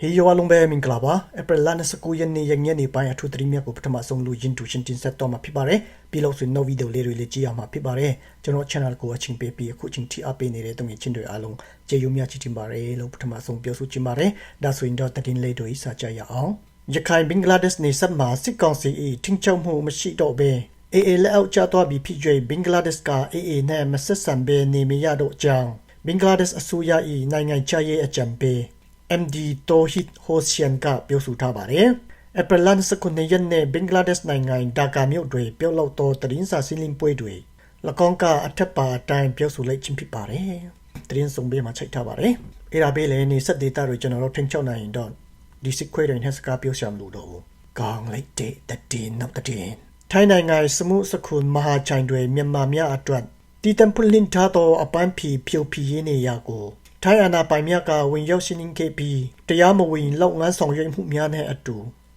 ဟေးယောလုံးပဲမင်္ဂလာပါဧပြီလ29ရက်နေ့ရက်ညနေပိုင်းအထူးသတင်းများကိုပထမဆုံးလူရင်းတူရှင်းတင်ဆက်တော့မှာဖြစ်ပါတယ်ပြီးလို့ဆိုရင်နောက်ဗီဒီယိုလေးတွေလည်းကြည့်ရမှာဖြစ်ပါတယ်ကျွန်တော် channel ကိုအချင်းပေးပြီးအခုချင်းထိအပေးနေတဲ့တုံ့ချင်းတွေအားလုံးကျေးဇူးများချီးတင်ပါတယ်လို့ပထမဆုံးပြောဆိုချင်ပါတယ်ဒါဆိုရင်တော့သတင်းလေးတွေစကြရအောင်ရခိုင်ဘင်္ဂလားဒေ့ရှ်နေဆက်မှာစစ်ကောင်စီ၏ထင်းချုံမှုမရှိတော့ဘဲ AA လက်အောက်ကျသွားပြီးဖြစ်၍ဘင်္ဂလားဒေ့ရှ်က AA နဲ့မဆက်ဆံဘဲနေမရတော့ကြောင်းဘင်္ဂလားဒေ့ရှ်အစိုးရ၏နိုင်ငံခြားရေးအကြံပေး MD Tohid Hossain ကပြောဆိုထားပါတယ်။အပရလန်စကုနေယန်နဲ့ဘင်္ဂလားဒေ့ရှ်နိုင်ငံဒါကာမြို့တွင်ပြုလုပ်သောတရင်စာစင်းလင်းပွဲတွေ၎င်းကအထက်ပါအတိုင်းပြောဆိုလိုက်ခြင်းဖြစ်ပါတယ်။တရင်စုံပေးမှာချိန်ထားပါတယ်။အဲ့ဒါပဲလေနေဆက်ဒေတာတွေကျွန်တော်တို့ထင်ချောက်နိုင်ရင်တော့ဒီစစ်ခွေးတွေနဲ့စကားပြောရှောင်လို့တော့ကောင်းလိုက်တဲ့တည်နောက်တည်ထိုင်းနိုင်ငံစမှုစခုမဟာချိုင်တွေမြန်မာများအတွက်တီတမ်ပလင်ထားသောအပန်းဖြီဖြိုဖြီရင်းနေရာကို ထိုင်းအာဏာပိုင်များကဝင်ရောက်ရှင်းလင်းခဲ့ပြီးတရားမဝင်လောက်ငန်းဆောင်ရွက်မှုများနဲ့အတူ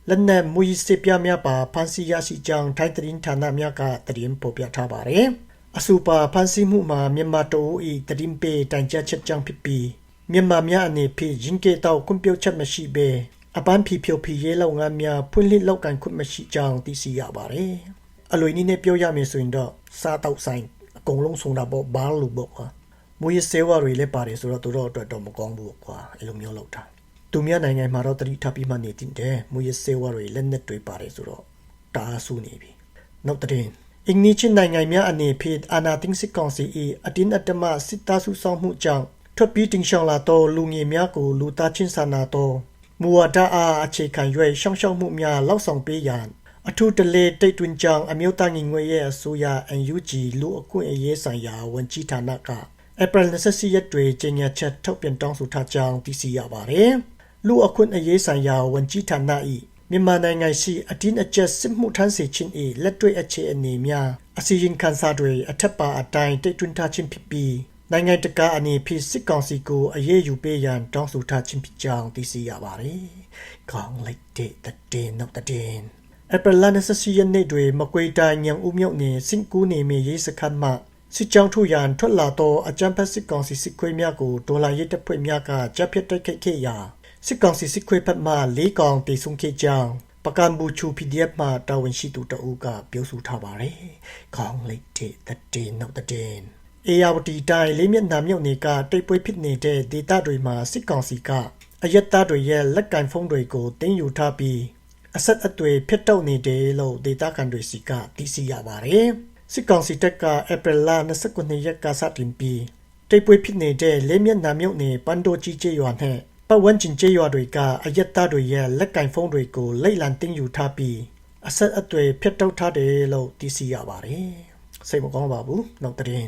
လက်နက်မူစစ်ပြများပါဖန်စီရရှိကြောင်းထိုင်းသတင်းဌာနများကသတင်းပေါ်ပြထားပါတယ်။အဆိုပါဖန်စီမှုမှာမြန်မာတို၏သတင်းပေးတိုင်ကြားချက်ကြောင့်ဖြစ်ပြီးမြန်မာများအနေဖြင့်ရင်ကေတောက်ကွန်ပျူတာမရှိဘဲအပန်းဖြီဖြိုဖြီရဲလောက်ငန်းများဖွင့်လှစ်လောက်ကန်ခွင့်မရှိကြောင်းသိရှိရပါတယ်။အလွေနည်းနဲ့ပြောရမယ်ဆိုရင်တော့စားတောက်ဆိုင်အကုန်လုံးဆုံးတာပေါ့ဘာလို့ပေါ့ကွာ မူရစေဝါတွေလည်းပါတယ်ဆိုတော့တို့တော့အတွက်တော့မကောင်းဘူးကွာအဲ့လိုမျိုးလောက်တာသူများနိုင်ငံမှာတော့တတိထပ်ပြီးမှနေတင်တယ်မူရစေဝါတွေလက်နက်တွေပါတယ်ဆိုတော့တားဆူနေပြီနောက်တဲ့အင်္ဂလိပ်ချင်းနိုင်ငံများအနေဖြင့်အာနာတင်းစစ်ကောင်စီ၏အတင်းအဓမ္မစစ်သားစုဆောင်မှုကြောင့်ထွက်ပြေးတင်ရှောင်လာသောလူငယ်များကိုလူသားချင်းစာနာသောမူဝါဒအားအခြေခံ၍ရှောင်ရှောက်မှုများလောက်ဆောင်ပေးရန်အထူးတလေတိတ်တွင်ကြောင့်အမျိုးသားညီညွတ်ရေးအစိုးရ UNG လူအခွင့်အရေးဆိုင်ရာဝန်ကြီးဌာနက ဧပြီ24ရက်တွင်ကြေညာချက်ထုတ်ပြန်တောင်းဆိုထားကြောင်းသိရှိရပါတယ်။လူအခွင့်အရေးဆိုင်ရာဝန်ကြီးဌာန၏မြန်မာနိုင်ငံရှိအတင်းအကျပ်စစ်မှုထမ်းစေခြင်း၏လက်တွေ့အခြေအနေများအစီရင်ခံစာတွေအထက်ပါအတိုင်းတိတ်တွင်ထားခြင်းဖြစ်ပြီးနိုင်ငံတကာအနေဖြင့်စစ်ကောင်စီကိုအရေးယူပေးရန်တောင်းဆိုထားခြင်းဖြစ်ကြောင်းသိရှိရပါတယ်။ခေါင်းလိုက်တဲ့တဲ့နောက်တဲ့ဧပြီလ24ရက်နေ့တွင်မကွေတိုင်းညံဦးမြို့နယ်စင်ကူးနေမြေရေးစခန်းမှ စစ်ကြောင်းထုရန်ထွက်လာသောအကြမ်းဖက်စစ်ကောင်စီစစ်ခွေးများကိုဒေါ်လာရစ်တပ်ဖွဲ့များကကြပ်ပြတ်တိုက်ခိုက်ခဲ့ရာစစ်ကောင်စီစစ်ခွေးဘက်မှ၄ကောင်တေဆုံးခဲ့ကြောင်းပကံဘူချူ PDF မှတာဝန်ရှိသူတအုပ်ကပြောဆိုထားပါတယ်။ခေါင်းလိုက်တဲ့တဲ့နောက်တဲ့အေယာဝတီတိုင်းလေးမျက်နှာမြုပ်နေကတိတ်ပွဲဖြစ်နေတဲ့ဒေသတွေမှာစစ်ကောင်စီကအယက်သားတွေရဲ့လက်ကင်ဖုန်းတွေကိုတင်းယူထားပြီးအဆက်အသွယ်ဖျက်တောက်နေတယ်လို့ဒေသခံတွေစီကသိရှိရပါတယ်။ စစ်ကောင်စီတပ်ကဧပြီလ29ရက်ကစတင်ပြီးတိတ်ပွေးဖြစ်နေတဲ့လေးမျက်နှာမြုပ်နေပန်တိုကြီးကျေးရွာနဲ့ပတ်ဝန်းကျင်ကျေးရွာတွေကအယက်သားတွေရဲ့လက်ကင်ဖုန်းတွေကိုလိုက်လံတင်ယူထားပြီးအဆက်အသွယ်ဖျက်တောက်ထားတယ်လို့သိရှိရပါတယ်။စိတ်မကောင်းပါဘူး။နောက်တဲ့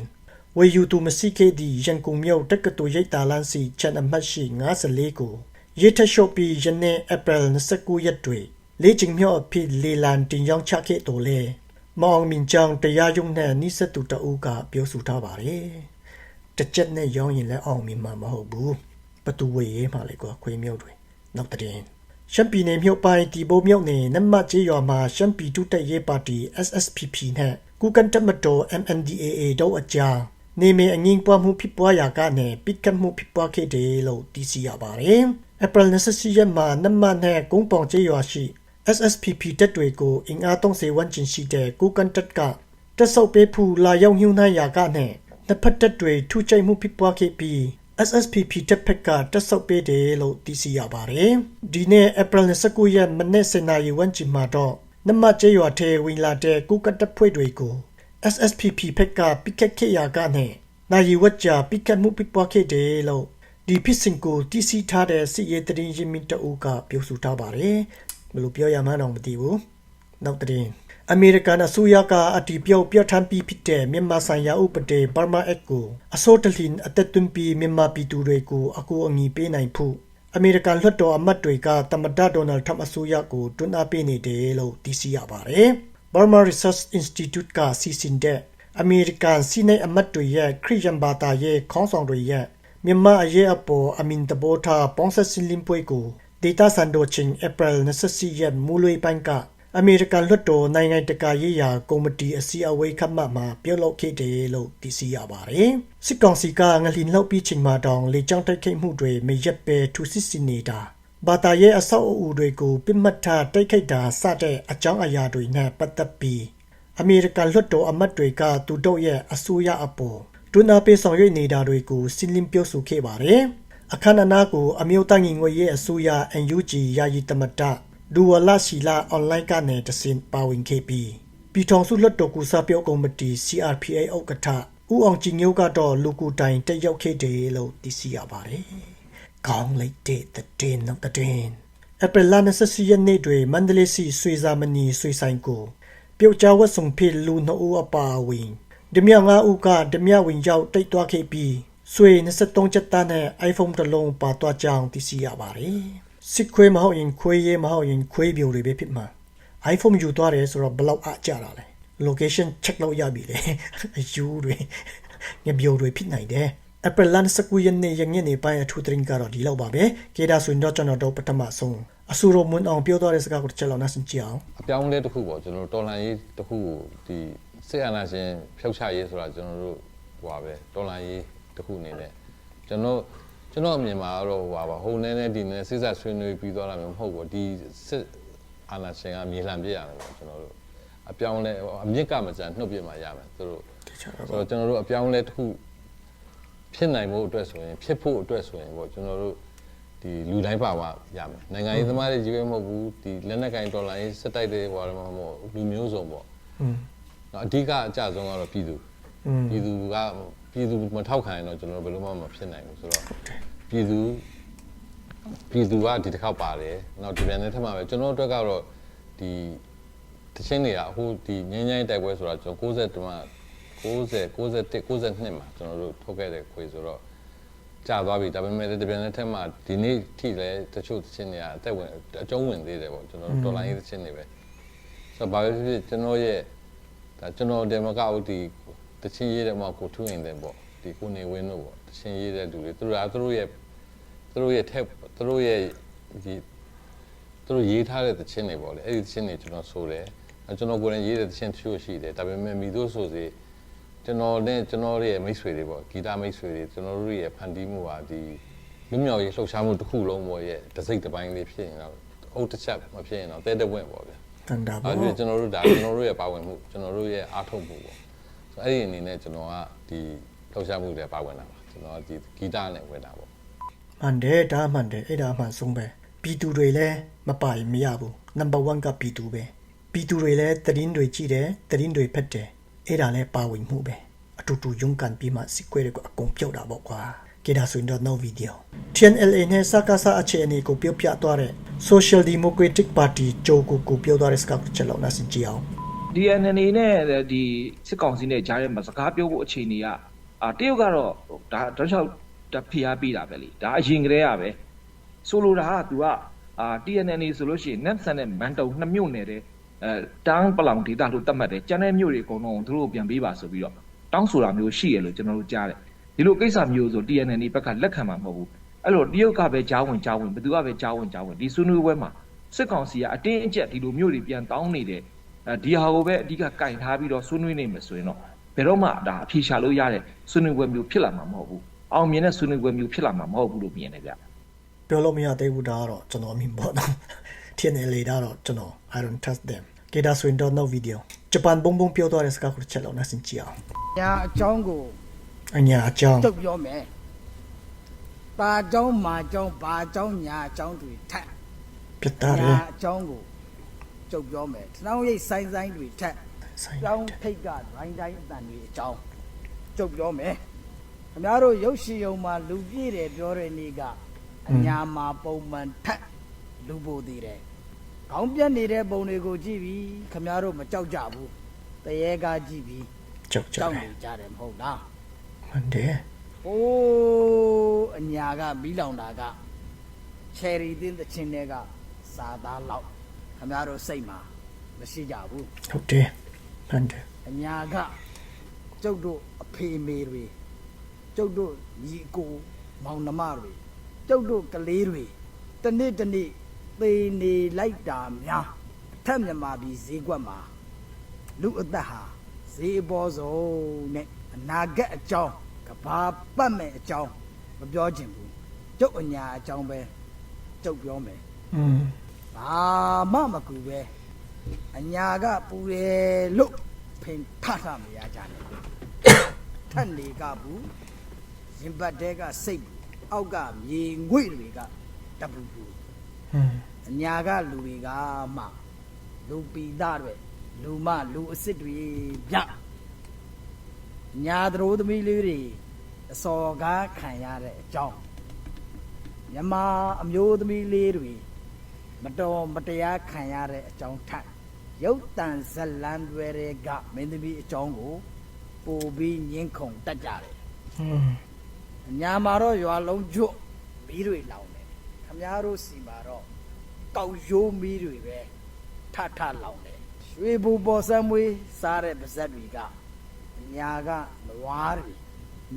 ဝေယူသူမစီကေဒီရန်ကုန်မြို့တက္ကသိုလ်ရိပ်သာလန်းစီချန်အမှတ်ရှိ54ကိုရေထရှော့ပီယနေ့ဧပြီ29ရက်တွင်လေးကျင်းမြော့ဖြစ်လေလံတင်ရောက်ချခဲ့တော်လဲ မောင်မင်ကြောင်တရားရုံးနဲ့နိစတူတအုပ်ကပြောဆိုထားပါတယ်။တစ်ချက်နဲ့ရောင်းရင်လည်းအောင်မြင်မှာမဟုတ်ဘူး။ဘသူဝေရေးမှလည်းကွာခွေးမြို့တွေနောက်တဲ့ရှမ်းပြည်နယ်မြို့ပိုင်းတီဘိုးမြို့နယ်နမကျေးရွာမှာရှမ်းပြည်တူတက်ရေးပါတီ SSPP နဲ့ကုကန်တမတော် MNDAA တို့အကြားနေမအငင်းပွားမှုဖြစ်ပွားရာကနေပိတ်ကတ်မှုဖြစ်ပွားခဲ့တယ်လို့သိရှိရပါတယ်။ April 24ရက်မှာနမနဲ့ကုန်းပောင်ကျေးရွာရှိ SSPP တပ်တွေကိုအင်အား30ဝန်းကျင်ရှိတဲ့ကိုကန်တပ်ကတက်ဆုပ်ပေးဖူလာရောက်ညှို့နှံရာကနဲ့နှစ်ဖက်တပ်တွေထူချိတ်မှုဖြစ်ပွားခဲ့ပြီး SSPP တပ်ဖက်ကတက်ဆုပ်ပေးတယ်လို့သိရှိရပါတယ်။ဒီနေ့ April 19ရက်မနေ့စနေဝန်းကျင်မှာတော့နမကျေးရွာထဲဝင်လာတဲ့ကိုကတပ်ဖွဲ့တွေကို SSPP ဖက်ကပိကတ်ခဲ့ရာကနဲ့နိုင်ဝတ်ကြပိကတ်မှုဖြစ်ပွားခဲ့တယ်လို့ဒီဖြစ်စဉ်ကိုတည်စီထားတဲ့စစ်ရေးတရင်ရင်းမြစ်တအုပ်ကပြောဆိုထားပါတယ် ဘယ်လိုပြောရမှန်းတော့မသိဘူးနောက်တဲ့အမေရိကန်အစိုးရကအတီးပြောက်ပြဋ္ဌာန်းပြီးဖြစ်တဲ့မြန်မာဆိုင်ရာဥပဒေဘာမာအက်ကိုအစိုးတလင်အသက်သွင်းပြီးမြန်မာပြည်သူတွေကိုအကူအညီပေးနိုင်ဖို့အမေရိကန်လွှတ်တော်အမတ်တွေကတမဒဒေါ်နယ်ထရမ့်အစိုးရကိုတွန်းအားပေးနေတယ်လို့သိရှိရပါတယ်။ Burma Research Institute ကစီစဉ်တဲ့အမေရိကန်စီနေအမတ်တွေရဲ့ခရစ်ယာန်ဘာသာရေးခေါင်းဆောင်တွေရဲ့မြန်မာအရေးအပေါ်အမင်တဘောထားပေါင်းဆက်စည်းလင်းပွဲကို ဒေတာဆန်ဒိုချင်းဧပြီ24ရက်မူလွေပိုင်းကအမေရိကန်လွှတ်တော်နိုင်ငံတကာရေးရာကော်မတီအစည်းအဝေးခန့်မှတ်မှာပြုလုပ်ခဲ့တယ်လို့သိရှိရပါတယ်။စစ်ကောင်စီကငလျင်လောက်ပြီးချိန်မှာတောင်လေကြောင်းတိုက်ခိုက်မှုတွေမရက်ပဲထူစစ်စီနေတာမဘာသာရေးအဆောက်အဦတွေကိုပြစ်မှတ်ထားတိုက်ခိုက်တာစတဲ့အကြောင်းအရာတွေနဲ့ပတ်သက်ပြီးအမေရိကန်လွှတ်တော်အမတ်တွေကသူတို့ရဲ့အစိုးရအပေါ်တွန်းအားပေးဆောင်ရွက်နေတာတွေကိုစီလင်းပြောဆိုခဲ့ပါတယ်။ အခမ်းအနားကိုအမျိုးသားညီညွတ်ရေးအစိုးရ NUG ယာယီသမ္မတဒူဝလာရှိလာအွန်လိုင်းကနေတစင်ပါဝင်ခဲ့ပြီးပြည်ထောင်စုလွှတ်တော်ကူစားပြောကော်မတီ CRPA ဥက္ကဋ္ဌဦးအောင်ကြည်ညိုးကတော့လူကူတိုင်တက်ရောက်ခဲ့တယ်လို့သိရှိရပါတယ်။ကောင်းလိုက်တဲ့တဲ့နောက်တဲ့ဧပြီလ24ရက်နေ့တွင်မန္တလေးစီဆွေစာမဏီဆွေဆိုင်ကိုပြုတ်ကြဝတ်ဆုံဖေလူနှုတ်ဦးအပါအဝင်ဓမြငါဦးကဓမြဝင်ရောက်တိတ်သွားခဲ့ပြီး ဆွေ23ချက်သားနဲ့ iPhone တစ်လုံးပါသွားကြောင်းသိရှိရပါတယ်။စစ်ခွေးမဟုတ်ရင်ခွေးရဲမဟုတ်ရင်ခွေးပြိုတွေပဲဖြစ်မှာ iPhone ယူသွားတယ်ဆိုတော့ဘယ်လောက်အကြတာလဲ location check လုပ်ရပြီလေအယူတွေငပြိုတွေဖြစ်နိုင်တယ် April လ19ရက်နေ့ရညနေပိုင်းအထူးသတင်းကတော့ဒီလောက်ပါပဲကေဒါဆိုရင်တော့ကျွန်တော်တို့ပထမဆုံးအဆူရောမွန်းအောင်ပြောသွားတဲ့စကားကိုတစ်ချက်လောက်နားဆင်ကြည့်အောင်အပြောင်းအလဲတစ်ခုပေါ့ကျွန်တော်တို့တော်လန်ရေးတစ်ခုကိုဒီစစ်အာဏာရှင်ဖျောက်ချရေးဆိုတာကျွန်တော်တို့ဟိုပါပဲတော်လန်ရေး တစ်ခုအနေနဲ့ကျွန်တော်ကျွန်တော်အမြင်မှာတော့ဟိုပါပါဟိုနည်းနည်းဒီနည်းစိစဆွေးနွေးပြီးသွားတာမျိုးမဟုတ်ဘူးဒီစစ်အာဏာရှင်ကမြေလှန်ပြစ်ရမယ်ပေါ့ကျွန်တော်တို့အပြောင်းလဲအမြင့်ကမကြံနှုတ်ပြစ်မှာရမယ်သူတို့ဆိုတော့ကျွန်တော်တို့အပြောင်းလဲတစ်ခုဖြစ်နိုင်ဖို့အတွက်ဆိုရင်ဖြစ်ဖို့အတွက်ဆိုရင်ပေါ့ကျွန်တော်တို့ဒီလူတိုင်းပါပါရမယ်နိုင်ငံရေးသမားတွေကြီးပဲမဟုတ်ဘူးဒီလက်နက်ကင်ဒေါ်လာရေးစက်တိုက်တဲ့ဟိုဘာမှမဟုတ်လူမျိုးစုံပေါ့အဓိကအကြဆုံးကတော့ပြည်သူပြည်သူက ပြည်သူမထောက်ခံရင်တော့ကျွန်တော်တို့ဘယ်လိုမှမဖြစ်နိုင်ဘူးဆိုတော့ပြည်သူပြည်သူကဒီတစ်ခါပါတယ်နောက်ဒီပြန်တဲ့ထက်မှာပဲကျွန်တော်တို့အတွက်ကတော့ဒီတချင်းတွေကအခုဒီငင်းငိုင်းတိုက်ပွဲဆိုတာကျွန်တော်60တမ90 91 92မှာကျွန်တော်တို့ထုတ်ခဲ့တဲ့ခွေဆိုတော့ကြာသွားပြီဒါပေမဲ့ဒီပြန်တဲ့ထက်မှာဒီနေ့ထိလည်းတချို့တချင်းတွေကအသက်ဝင်အကျုံးဝင်သေးတယ်ပေါ့ကျွန်တော်တို့ဒေါ်လာရေးတချင်းတွေပဲဆိုတော့ဘာပဲဖြစ်ဖြစ်ကျွန်တော်ရဲ့ဒါကျွန်တော်တယ်မကဘူးဒီ တချင်းရေးတဲ့မှာကိုထူးရင်တယ်ပေါ့ဒီကိုနေဝင်းတို့ပေါ့တချင်းရေးတဲ့လူတွေသူတို့ကသူတို့ရဲ့သူတို့ရဲ့ထက်သူတို့ရဲ့ဒီသူတို့ရေးထားတဲ့တချင်းတွေပေါ့လေအဲ့ဒီတချင်းတွေကျွန်တော်ဆိုတယ်အဲကျွန်တော်ကိုယ်တိုင်ရေးတဲ့တချင်းတချို့ရှိတယ်ဒါပေမဲ့မိတို့ဆိုစီကျွန်တော်နဲ့ကျွန်တော်ရဲ့မိတ်ဆွေတွေပေါ့ဂီတမိတ်ဆွေတွေကျွန်တော်တို့ရဲ့ဖန်တီးမှုဟာဒီမြမြောက်ရေးလှုပ်ရှားမှုတစ်ခုလုံးပေါ့ရဲ့တစ်စိတ်တစ်ပိုင်းလေးဖြစ်ရင်တော့အုတ်တစ်ချက်မဖြစ်ရင်တော့တဲတဝင့်ပေါ့ဗျာတန်တာအဲ့ပေါ့ဒီကျွန်တော်တို့ဒါကျွန်တော်တို့ရဲ့ပါဝင်မှုကျွန်တော်တို့ရဲ့အားထုတ်မှုပေါ့ ဆိုတော့အဲ့ဒီအနေနဲ့ကျွန်တော်ကဒီလှုပ်ရှားမှုတွေပါဝင်တာပါကျွန်တော်ကဒီဂီတနဲ့ဝင်တာပေါ့မှန်တယ်ဒါမှန်တယ်အဲ့ဒါမှန်ဆုံးပဲပြည်သူတွေလည်းမပိုင်မရဘူး number 1ကပြည်သူပဲပြည်သူတွေလည်းသတင်းတွေကြည့်တယ်သတင်းတွေဖတ်တယ်အဲ့ဒါလည်းပါဝင်မှုပဲအတူတူရုန်းကန်ပြီးမှစစ်ကွဲတွေကိုအကုန်ပြုတ်တာပေါ့ကွာကေဒါဆိုရင်တော့ no video TNLA နဲ့စကားစအခြေအနေကိုပြောပြသွားတဲ့ Social Democratic Party ဂျိုကိုကိုပြောသွားတဲ့စကားကိုချက်လောက်နားဆင်ကြည့်အောင် DNN နဲ့ဒီစစ်ကောင်စီနဲ့ကြားထဲမှာစကားပြောဖို့အခြေအနေကအာတရုတ်ကတော့ဒါတောက်လျှောက်တဖိအားပေးတာပဲလေဒါအရင်ကတည်းကပဲဆိုလိုတာက तू ကအာ TNN ဆိုလို့ရှိရင် NAPSAN နဲ့မန်တုံနှစ်မြို့နယ်တဲ့အဲတန်းပလောင်ဒေတာလို့သတ်မှတ်တယ်ကျန်တဲ့မြို့တွေအကုန်လုံးသူတို့ပြန်ပေးပါဆိုပြီးတော့တောင်းဆိုတာမျိုးရှိရလို့ကျွန်တော်တို့ကြားတယ်ဒီလိုကိစ္စမျိုးဆို TNN ဘက်ကလက်ခံမှာမဟုတ်ဘူးအဲ့လိုတရုတ်ကပဲကြားဝင်ကြားဝင်ဘယ်သူကပဲကြားဝင်ကြားဝင်ဒီဆွေးနွေးပွဲမှာစစ်ကောင်စီကအတင်းအကျပ်ဒီလိုမျိုးတွေပြန်တောင်းနေတယ်အဲ ဒီဟာကိုပဲအဓိကကင်ထားပြီးတော့ဆွေးနွေးနေမယ်ဆိုရင်တော့ဘယ်တော့မှဒါအဖြေရှာလို့ရတဲ့ဆွေးနွေးပွဲမျိုးဖြစ်လာမှာမဟုတ်ဘူးအောင်မြင်တဲ့ဆွေးနွေးပွဲမျိုးဖြစ်လာမှာမဟုတ်ဘူးလို့မြင်တယ်ဗျပြောလို့မရသေးဘူးဒါကတော့ကျွန်တော်အမြင်ပေါ့နော် TNLA ဒါတော့ကျွန်တော် I don't trust them ကေဒါဆိုရင်တော့ no video ဂျပန်ဘုံဘုံပြောသွားတဲ့စကားကိုချက်လောက်နားဆင်ကြည့်အောင်ညာအကြောင်းကိုအညာအကြောင်းတုတ်ပြောမယ်။ပါအကြောင်းမာအကြောင်းဘာအကြောင်းညာအကြောင်းတွေထက်ပြတ်သားတယ်ညာအကြောင်းကို တုတ်ပြောမယ်။တောင်းရိပ်ဆိုင်ဆိုင်တွေထက်ဆိုင်တောင်းထိတ်ကဒိုင်းတိုင်းအတန်တွေအကြောင်းတုတ်ပြောမယ်။ခင်ဗျားတို့ရုပ်ရှင်ယုံမှာလူပြည့်တယ်ပြောတဲ့နေ့ကအညာမှာပုံမှန်ထက်လူပိုသေးတယ်။ခေါင်းပြက်နေတဲ့ပုံတွေကိုကြည့်ပြီးခင်ဗျားတို့မကြောက်ကြဘူး။တရေကကြည့်ပြီးကြောက်ကြကြောက်တယ်နေကြတယ်မဟုတ်လား။မှန်တယ်။အိုးအညာကမီးလောင်တာကချယ်ရီတင်းတဲ့ချင်းတွေကစာသားလောက် ခမရတို့စိတ်မှာမရှိကြဘူးဟုတ်တယ်မှန်တယ်။အညာကကျုပ်တို့အဖေမေတွေကျုပ်တို့ညီအကိုမောင်နှမတွေကျုပ်တို့ကလေးတွေတနေ့တနေ့သေနေလိုက်တာများအထက်မြမာပြည်ဈေးကွက်မှာလူအသက်ဟာဈေးအပေါ်ဆုံးနဲ့အနာဂတ်အကြောင်းကဘာပတ်မဲ့အကြောင်းမပြောချင်ဘူးကျုပ်အညာအကြောင်းပဲကျုပ်ပြောမယ်อืม ဘာမှမကူပဲအညာကပူတယ်လို့ဖင်ထထမရကြနဲ့ထက်နေကဘူးရင်ပတ်တဲကစိတ်ဘူးအောက်ကမြေငွေ့တွေကတပူပူอืมအညာကလူတွေကမှလူပီသားတွေလူမလူအစ်စ်တွေဗျညာသရိုးသမီးလေးတွေအစော်ကားခံရတဲ့အကြောင်းမြမအမျိုးသမီးလေးတွေ မတော်မတရားခံရတဲ့အကြောင်းထက်ရုပ်တန်ဇလန်တွေကမင်းသမီးအကြောင်းကိုပို့ပြီးညင်းခုန်တတ်ကြတယ်อืมညာမှာတော့ရွာလုံးကျွတ်မီးတွေလောင်တယ်ခမားတို့စီမှာတော့ကောက်ရိုးမီးတွေပဲထထလောင်တယ်ရွှေဘူပေါ်ဆမ်းမွေးစားတဲ့ပါဇက်တွေကညာကနွားတွေ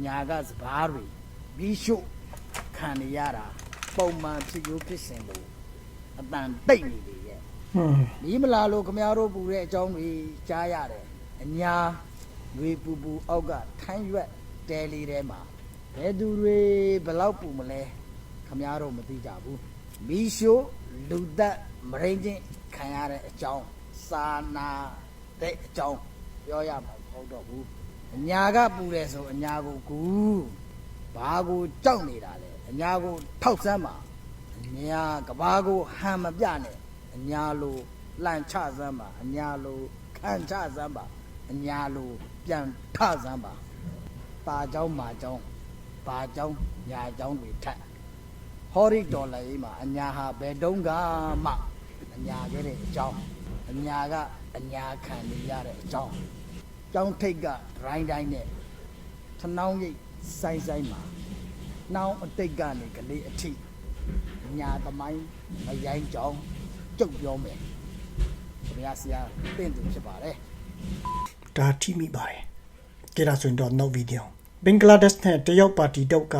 ညာကစပားတွေမီးရှို့ခံနေရတာပုံမှန်ဖြစ်ရိုးဖြစ်စဉ်လို့ အတန်တိတ်နေလေရဲ့อืมမီးမလာလို့ခမရတို့ပူတဲ့အကြောင်းတွေကြားရတယ်အညာငွေပူပူအောက်ကထိုင်းရွက်တဲလေးထဲမှာဘယ်သူတွေဘယ်လောက်ပူမလဲခမရတို့မသိကြဘူးမီးရှို့လူသက်မရင်းချင်းခံရတဲ့အကြောင်းစာနာတဲ့အကြောင်းပြောရမှာမဟုတ်တော့ဘူးအညာကပူတယ်ဆိုအညာကိုကူဘာကိုကြောက်နေတာလဲအညာကိုထောက်ဆမ်းပါ အညာကဘာကိုဟန်မပြနဲ့ အညာလိုလှန်ချစမ်းပါအညာလိုခံချစမ်းပါအညာလိုပြန်ထစမ်းပါပါเจ้าမာเจ้าပါเจ้าညာเจ้าတွေထက်ဟောရီဒေါ်လာရေးမှာအညာဟာဘယ်တုန်းကမှအညာခဲ့တဲ့အကြောင်းအညာကအညာခံနေရတဲ့အကြောင်းကျောင်းထိတ်ကရိုင်းတိုင်းနဲ့ထနှောင်းရိပ်ဆိုင်ဆိုင်မှာနှောင်းအတိတ်ကနေကလေးအထိ ညာသမိုင်းမရိုင်းကြောင်းကျုပ်ပြောမယ်ခင်ဗျာဆရာတင့်သူဖြစ်ပါတယ်ဒါထိမိပါတယ်ကြည့်ရဆိုရင်တော့နောက်ဗီဒီယိုဘင်္ဂလားဒေ့ရှ်နဲ့တရုတ်ပါတီတုတ်က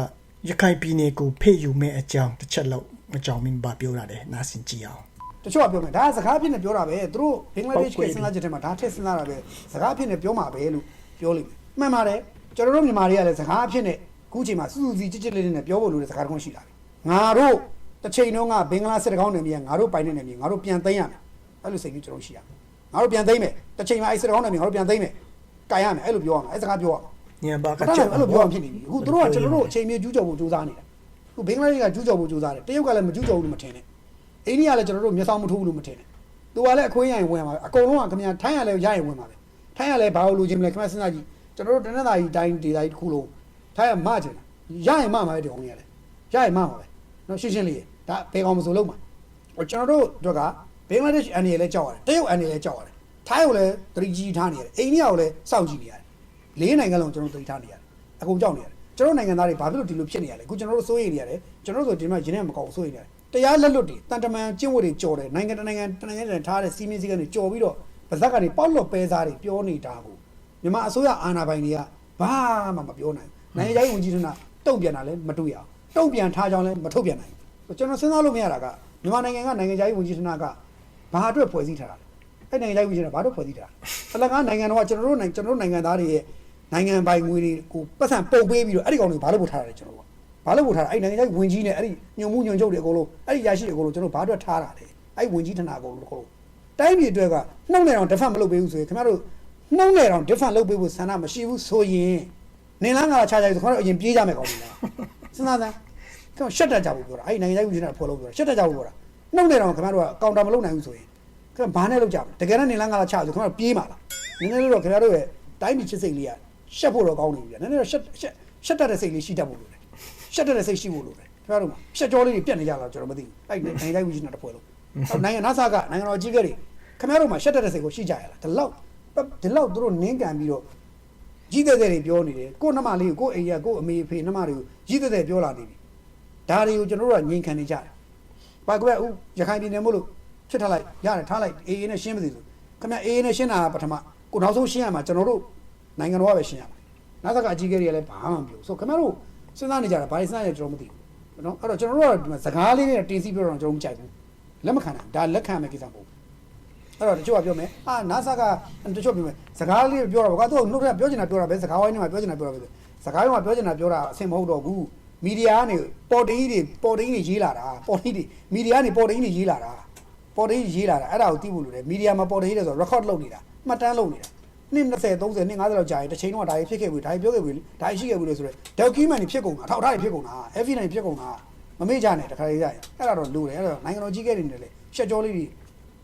ရခိုင်ပြည်နယ်ကိုဖေ့ယူမဲ့အကြောင်းတစ်ချက်လောက်အကြောင်းမင်းပါပြောရတယ်နားဆင်ကြည့်အောင်တချို့ကပြောမယ်ဒါကစကားအဖြစ်နဲ့ပြောတာပဲသူတို့ဘင်္ဂလားဒေ့ရှ်ကစဉ်းစားချက်ထဲမှာဒါထည့်စဉ်းစားတာပဲစကားအဖြစ်နဲ့ပြောမှာပဲလို့ပြောလိမ့်မယ်မှန်ပါတယ်ကျွန်တော်တို့မြန်မာတွေကလည်းစကားအဖြစ်နဲ့အခုချိန်မှာစူးစူးစီးချစ်ချစ်လေးလေးနဲ့ပြောဖို့လိုတဲ့စကားတစ်ခုရှိလာပြီ ငါတို့တစ်ချိန်လုံးကဘင်္ဂလားစစ်တကောင်းနယ်မြေကငါတို့ပိုင်တဲ့နယ်မြေငါတို့ပြန်သိမ်းရမယ်အဲ့လိုစိတ်ကြီးကျွန်တော်ရှိရမယ်ငါတို့ပြန်သိမ်းမယ်တစ်ချိန်မှာအဲ့စစ်တကောင်းနယ်မြေငါတို့ပြန်သိမ်းမယ်ကြိုင်ရမယ်အဲ့လိုပြောရမယ်အဲ့စကားပြောရမယ်ညံပါကအဲ့ချက်လိုအဲ့လိုပြောအောင်ဖြစ်နေပြီအခုတို့ကကျွန်တော်တို့အချိန်မြေကျူးကျော်ဖို့ကြိုးစားနေတာအခုဘင်္ဂလားဒေ့ရှ်ကကျူးကျော်ဖို့ကြိုးစားတယ်တရုတ်ကလည်းမကျူးကျော်ဘူးလို့မထင်နဲ့အိန္ဒိယလည်းကျွန်တော်တို့မျက်စောင်းမထိုးဘူးလို့မထင်နဲ့သူကလည်းအခွင့်အရေးဝင်ပါပဲအကုန်လုံးကခင်ဗျာထိုင်းရလည်းရရင်ဝင်ပါပဲထိုင်းရလည်းဘာလို့လိုချင်မလဲခင်ဗျာစဉ်းစားကြည့်ကျွန်တော်တို့တနင်္သာရီတိုင်းဒေသကြီးတစ်ခုလုံးထိုင်းရမချင်တာရရင်မမှာပဲဒီကောင်ကြီးရတယ်ရရင်မမှာပဲ နော်ရှင်းရှင်းလေးဒါဘယ်ကောင်မဆိုလုံးမှာဟိုကျွန်တော်တို့တို့ကဘင်္ဂလားဒေ့ရှ်အန်ဒီလည်းကြောက်ရတယ်တရုတ်အန်ဒီလည်းကြောက်ရတယ်ထိုင်းကိုလည်းသတိကြီးထားနေရတယ်အိန္ဒိယကိုလည်းစောင့်ကြည့်နေရတယ်လေးနိုင်ငံလုံးကျွန်တော်တို့သိထားနေရတယ်အကုန်ကြောက်နေရတယ်ကျွန်တော်နိုင်ငံသားတွေဘာဖြစ်လို့ဒီလိုဖြစ်နေရလဲအခုကျွန်တော်တို့စိုးရိမ်နေရတယ်ကျွန်တော်တို့ဆိုဒီမှာရင်းနဲ့မကောက်စိုးရိမ်နေရတယ်တရားလက်လွတ်တွေတန်တမန်ကျင့်ဝတ်တွေကြော်တယ်နိုင်ငံတနိုင်ငံတနိုင်ငံတည်းထားတဲ့စီမင်းစည်းကမ်းတွေကြော်ပြီးတော့ဗဇက်ကနေပေါက်လော့ပဲစားတွေပြောနေတာကိုမြန်မာအစိုးရအာဏာပိုင်တွေကဘာမှမပြောနိုင်ဘူးနိုင်ငံရေးဝန်ကြီးဌာနတုံ့ပြန်တာလည်းမတွေ့ရအောင် တုံ့ပြန်ထားကြောင်းလည်းမထုတ်ပြန်နိုင်ဘူးကျွန်တော်စဉ်းစားလို့မရတာကမြန်မာနိုင်ငံကနိုင်ငံရေးဝန်ကြီးဌာနကဘာအတွက်ဖွဲ့စည်းထားတာလဲအဲ့နိုင်ငံရေးဝန်ကြီးကဘာလို့ဖွဲ့စည်းတာလဲအလကားနိုင်ငံတော်ကကျွန်တော်တို့နိုင်ငံကျွန်တော်တို့နိုင်ငံသားတွေရဲ့နိုင်ငံပိုင်ငွေတွေကိုပတ်စံပုတ်ပေးပြီးတော့အဲ့ဒီကောင်တွေဘာလို့ပို့ထားတာလဲကျွန်တော်တို့ကဘာလို့ပို့ထားတာအဲ့နိုင်ငံရေးဝန်ကြီးနဲ့အဲ့ဒီညုံမှုညုံချုပ်တွေအကုန်လုံးအဲ့ဒီရရှိတွေအကုန်လုံးကျွန်တော်ဘာအတွက်ထားတာလဲအဲ့ဝန်ကြီးဌာနအကုန်လုံးအကုန်လုံးတိုင်းပြည်အတွက်ကနှုတ်နဲ့အောင် defend မလုပ်ပေးဘူးဆိုရင်ခင်ဗျားတို့နှုတ်နဲ့အောင် defend လုပ်ပေးဖို့ဆန္ဒမရှိဘူးဆိုရင်နင်လန်းကခြားခြားဆိုခင်ဗျားတို့အရင်ပြေးကြမယ်ကောင်တွေလားစဉ်းစားစမ်း ခင်ဗျားရှက်တတ်ကြဖို့ပြောတာအဲ့ဒီနိုင်ငံရေးဝန်ကြီးဌာနဖွဲ့လို့ပြောတာရှက်တတ်ကြဖို့ပြောတာနှုတ်နဲ့အောင်ခင်ဗျားတို့ကကောင်တာမလုပ်နိုင်ဘူးဆိုရင်ခင်ဗျဘာနဲ့လောက်ကြမလဲတကယ်တော့နေလန်းကလာချဆိုခင်ဗျပြေးမှာလားနည်းနည်းလေးတော့ခင်ဗျားတို့ရဲ့တိုင်းပြည်ချစ်စိတ်လေးကရှက်ဖို့တော့ကောင်းနေပြီဗျာနည်းနည်းတော့ရှက်ရှက်ရှက်တတ်တဲ့စိတ်လေးရှိတတ်ဖို့လိုတယ်ရှက်တတ်တဲ့စိတ်ရှိဖို့လိုတယ်ခင်ဗျားတို့မှာရှက်ကြောလေးတွေပြတ်နေကြလားကျွန်တော်မသိဘူးအဲ့နိုင်ငံတိုင်းဝီဂျင်တာတစ်ဖွဲ့လုံးအဲ့နိုင်ငံနာဆာကနိုင်ငံတော်အကြီးအကဲတွေခင်ဗျားတို့မှာရှက်တတ်တဲ့စိတ်ကိုရှိကြရလားဒီလောက်ဒီလောက်တို့နင်းကန်ပြီးတော့ကြီးတဲ့တဲ့တွေပြောနေတယ်ကို့နှမလေးကိုကို့အိမ်ရကို့အမေအဖေနှမတွေကိုကြီးတဲ့တဲ့ပြောလာနေပြီ ဒါတွေကိုကျွန်တော်တို့ကငြိမ်ခံနေကြတယ်ဘာကွယ်ဦးရခိုင်ပြည်နယ်မို့လို့ဖြစ်ထားလိုက်ရတယ်ထားလိုက်အေးအေးနဲ့ရှင်းမသိဘူးခင်ဗျအေးအေးနဲ့ရှင်းတာကပထမကိုနောက်ဆုံးရှင်းရမှာကျွန်တော်တို့နိုင်ငံတော်ကပဲရှင်းရမှာနောက်သကအကြီးအကဲတွေကလည်းဘာမှမပြောဆိုခင်ဗျတို့စဉ်းစားနေကြတာဘာတွေစဉ်းစားရကျွန်တော်မသိဘူးနော်အဲ့တော့ကျွန်တော်တို့ကဒီမှာစကားလေးနဲ့တင်စီပြောတော့ကျွန်တော်မကြိုက်ဘူးလက်မခံတာဒါလက်ခံမယ်ကိစ္စမဟုတ်ဘူးအဲ့တော့တချို့ကပြောမယ်အာနာဆာကတချို့ပြောမယ်စကားလေးပြောတာကွာသူကနှုတ်ထပြောချင်တာပြောတာပဲစကားဝိုင်းထဲမှာပြောချင်တာပြောတာပဲစကားဝိုင်းမှာပြောချင်တာပြောတာအဆင်မဟုတ်တော့ဘူး မီဒီယာကနေပေါ်တင်ကြီးတွေပေါ်တင်ကြီးတွေရေးလာတာပေါ်တင်ကြီးတွေမီဒီယာကနေပေါ်တင်ကြီးတွေရေးလာတာပေါ်တင်ကြီးရေးလာတာအဲ့ဒါကိုသိဖို့လိုတယ်မီဒီယာမှာပေါ်တင်ကြီးတွေဆို record လုပ်နေတာမှတ်တမ်းလုပ်နေတာနှစ်20 30နှစ်50လောက်ကြာရင်တစ်ချိန်တော့ဒါကြီးဖြစ်ခဲ့ပြီဒါကြီးပြောခဲ့ပြီဒါကြီးရှိခဲ့ပြီလို့ဆိုတော့ document တွေဖြစ်ကုန်တာအထောက်အထားတွေဖြစ်ကုန်တာ evidence ဖြစ်ကုန်တာမမေ့ကြနဲ့တခါလေးကြာရင်အဲ့ဒါတော့လိုတယ်အဲ့ဒါနိုင်ငံတော်ကြီးခဲ့နေတယ်လေရှက်ကြောလေးတွေ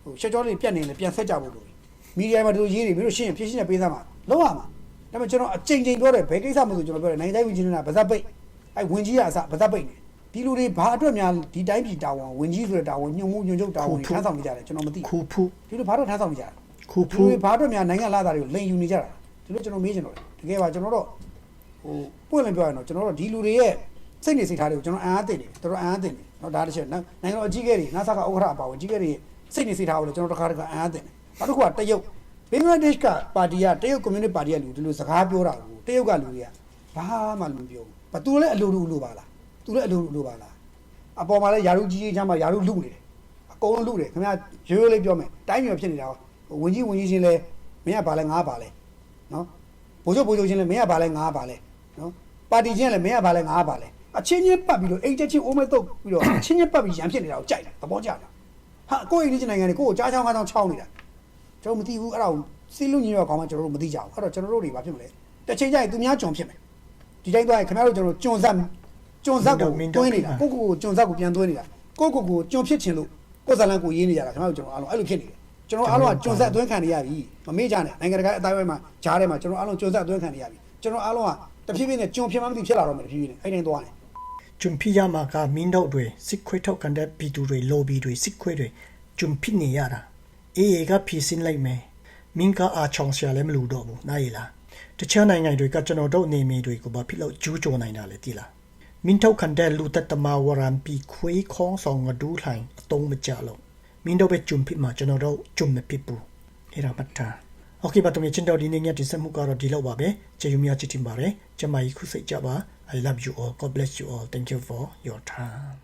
ဟိုရှက်ကြောလေးပြတ်နေလေပြန်ဆက်ကြဖို့လိုတယ်မီဒီယာမှာတို့ရေးနေပြီးတော့ရှင်းဖြည့်ရှင်းနေပေးသားမှာလုံးဝမှာဒါပေမဲ့ကျွန်တော်အချိန်ချိန်ပြောတယ်ဘယ်ကိစ္စမှမဆိုကျွန်တော်ပြောတယ်နိုင်ငံတိုင်းဝင်ကြီးနေတာဗဇက်ပိတ် အဲ့ဝင်ကြီးကအစဗဇက်ပိတ်နေဒီလူတွေဘာအတွက်များဒီတိုင်းပြည်တာဝန်ဝင်ကြီးဆိုတဲ့တာဝန်ညွှန်မှုညွှန်ချုပ်တာဝန်တွေထမ်းဆောင်နေကြတယ်ကျွန်တော်မသိ ခူ ဘူး ဖူ ဒီလိုဘာလို့ထမ်းဆောင်နေကြတာ ခူ ဒီ ဖူ လိုဘာအတွက်များနိုင်ငံလာသားတွေကိုလိန်ယူနေကြတာဒီလိုကျွန်တော်မေးချင်တော့တယ်တကယ်ပါကျွန်တော်တို့ဟိုပွင့်လင်းပြောရရင်တော့ကျွန်တော်တို့ဒီလူတွေရဲ့စိတ်နေစိတ်ထားတွေကိုကျွန်တော်အံ့အားသင့်တယ်တော်တော်အံ့အားသင့်တယ်เนาะဒါတစ်ချက်နော်နိုင်ငံတော်အကြီးအကဲတွေနာဆာကဥက္ကဋ္ဌအပါဝင်အကြီးအကဲတွေစိတ်နေစိတ်ထားကိုလည်းကျွန်တော်တစ်ခါတစ်ခါအံ့အားသင့်တယ်နောက်တစ်ခုကတရုတ်ဘင်္ဂလားဒေ့ရှ်ကပါတီကတရုတ်ကွန်မြူနတီပါတီကလူဒီလိုစကားပြောတာကိုတရုတ်ကလူတွေကဘာမှမပြောဘူး ဘာသူလည်းအလိုလိုလိုပါလားသူလည်းအလိုလိုလိုပါလားအပေါ်မှာလည်းယာရုကြီးကြီးချမ်းမှာယာရုလူနေတယ်အကုန်လုံးလူတယ်ခင်ဗျာရိုးရိုးလေးပြောမယ်တိုင်းမျိုးဖြစ်နေတာဝင်ကြီးဝင်ကြီးချင်းလဲမင်းကဘာလဲငါဘာလဲနော်ဘိုးချုပ်ဘိုးချုပ်ချင်းလဲမင်းကဘာလဲငါဘာလဲနော်ပါတီချင်းလဲမင်းကဘာလဲငါဘာလဲအချင်းချင်းပတ်ပြီးတော့အိတ်ချက်ချင်းအိုးမဲတုတ်ပြီးတော့အချင်းချင်းပတ်ပြီးရန်ဖြစ်နေတာကိုကြိုက်တာသဘောကျတာဟာကိုယ့်အိမ်ကြီးနိုင်ငံတွေကိုကိုကြားချောင်းကားချောင်းချောင်းနေတာကျွန်တော်မသိဘူးအဲ့ဒါကိုစီလူညင်ရောကောင်းမှကျွန်တော်တို့မသိကြဘူးအဲ့တော့ကျွန်တော်တို့တွေဘာဖြစ်မလဲတစ်ချိန်ကျရင်သူများကြုံဖြစ်မယ် ဒီတိုင်းသွားရင်ခင်ဗျားတို့ကျွန်တော်ကျွန်ဆက်ကျွန်ဆက်ကိုတွင်းနေတာကိုကိုကိုကျွန်ဆက်ကိုပြန်တွင်းနေတာကိုကိုကိုကျွန်ဖြစ်ချင်လို့ကိုယ်ဇလန်ကိုရေးနေကြတာခင်ဗျားတို့ကျွန်တော်အားလုံးအဲ့လိုဖြစ်နေတယ်ကျွန်တော်အားလုံးကကျွန်ဆက်အတွင်းခံနေရပြီမမေ့ကြနဲ့နိုင်ငံတကာအတိုင်းအဝိုင်းမှာဂျားထဲမှာကျွန်တော်အားလုံးကျွန်ဆက်အတွင်းခံနေရပြီကျွန်တော်အားလုံးကတဖြည်းဖြည်းနဲ့ကျွန်ဖြစ်မှမသိဖြစ်လာတော့မယ်တဖြည်းဖြည်းနဲ့အဲ့တိုင်းသွားတယ်ဂျွန်ဖီယာမာကမင်းတို့တွေစစ်ခွေးထောက်ကန်တဲ့ပြည်သူတွေလော်ဘီတွေစစ်ခွေးတွေဂျွန်ဖြစ်နေရတာအေးအေးကဖြီးစင်းလိုက်မယ်မင်းကအားချောင်ဆရာလည်းမလူတော့ဘူးနားရည်လား တခြားနိုင်ငံတွေကကျွန်တော်တို့နေမီတွေကိုဘာဖြစ်လို့ကျူးကျော်နိုင်တာလဲတိလားမင်းထောက်ကန်တဲ့လူသက်တမဝရံပီခွေးခေါင်းဆောင်ငဒူးလှိုင်အတုံးမကြလို့မင်းတို့ပဲဂျွန်ဖြစ်မှာကျွန်တော်တို့ဂျွန်မဖြစ်ဘူးအဲ့ဒါမှတ်ထားโอเคပါတမင်ချင်းတော်ဒီနေ့ညတင်ဆက်မှုကတော့ဒီလောက်ပါပဲကျေးဇူးများချစ်တင်ပါတယ်ကျမကြီးခုစိတ်ကြပါ I love you all God bless you all thank you for your time